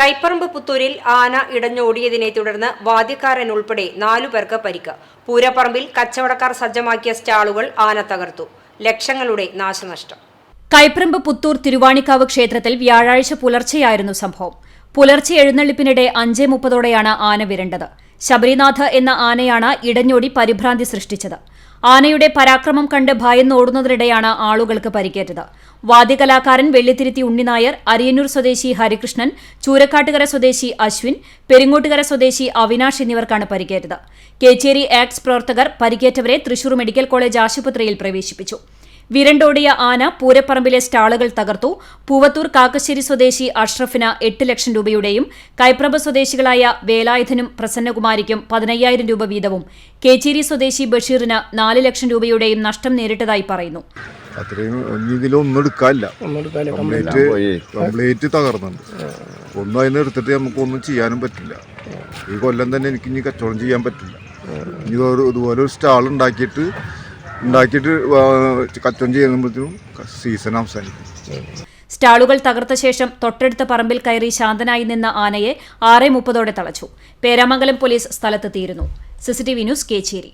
കൈപ്പറമ്പ് പുത്തൂരിൽ ആന ഇടഞ്ഞോടിയതിനെ തുടർന്ന് വാദ്യക്കാരൻ ഉൾപ്പെടെ നാലു പേർക്ക് പരിക്ക്. പൂരപ്പറമ്പിൽ കച്ചവടക്കാർ സജ്ജമാക്കിയ സ്റ്റാളുകൾ ആന തകർത്തു. ലക്ഷങ്ങളുടെ നാശനഷ്ടം. കൈപ്പറമ്പ് പുത്തൂർ തിരുവാണിക്കാവ് ക്ഷേത്രത്തിൽ വ്യാഴാഴ്ച പുലർച്ചെയായിരുന്നു സംഭവം. പുലർച്ചെ എഴുന്നള്ളിപ്പിനിടെ അഞ്ചേ മുപ്പതോടെയാണ് ആന വിരണ്ടത്. ശബരിനാഥ് എന്ന ആനയാണ് ഇടഞ്ഞോടി പരിഭ്രാന്തി സൃഷ്ടിച്ചത്. ആനയുടെ പരാക്രമം കണ്ട് ഭയന്നോടുന്നതിനിടെയാണ് ആളുകൾക്ക് പരിക്കേറ്റത്. വാദ്യകലാകാരൻ വെള്ളിത്തിരുത്തി ഉണ്ണിനായർ അരിയന്നൂർ സ്വദേശി ഹരികൃഷ്ണൻ ചൂരക്കാട്ടുകര സ്വദേശി അശ്വിൻ പെരിങ്ങോട്ടുകര സ്വദേശി അവിനാഷ് എന്നിവർക്കാണ് പരിക്കേറ്റത്. കേച്ചേരി ആക്ട്സ് പ്രവർത്തകർ പരിക്കേറ്റവരെ തൃശൂർ മെഡിക്കൽ കോളേജ് ആശുപത്രിയിൽ പ്രവേശിപ്പിച്ചു. വിരണ്ടോടിയ ആന പൂരപ്പറമ്പിലെ സ്റ്റാളുകൾ തകർത്തു. പൂവത്തൂർ കാക്കശ്ശേരി സ്വദേശി അഷ്റഫിന് എട്ട് ലക്ഷം രൂപയുടെയും കൈപ്രഭ സ്വദേശികളായ വേലായുധനും പ്രസന്നകുമാരിക്കും പതിനയ്യായിരം രൂപ വീതവും. കേച്ചേരി സ്വദേശി ബഷീറിന് നാല് ലക്ഷം രൂപയുടെയും നഷ്ടം നേരിട്ടതായി പറയുന്നു. അത്രയും ഇനി ഇതിലൊന്നും എടുക്കാനില്ല. കംപ്ലീറ്റ് കംപ്ലീറ്റ് തകർന്നുണ്ട്. ഒന്നും നമുക്കൊന്നും ചെയ്യാനും പറ്റില്ല. ഈ കൊല്ലം തന്നെ എനിക്ക് ഇനി കച്ചവടം ചെയ്യാൻ പറ്റില്ല. ഇനി ഒരു ഇതുപോലെ ഒരു സ്റ്റാൾ ഉണ്ടാക്കിയിട്ട് ഉണ്ടാക്കിയിട്ട് കച്ചവടം ചെയ്യുമ്പോഴത്തേനും സീസൺ അവസാനിക്കും. സ്റ്റാളുകൾ തകർത്ത ശേഷം തൊട്ടടുത്ത പറമ്പിൽ കയറി ശാന്തനായി നിന്ന ആനയെ ആറ് മുപ്പതോടെ തളച്ചു. Peramangalam police സ്ഥലത്തെത്തിയിരുന്നു. CCTV news Kechery.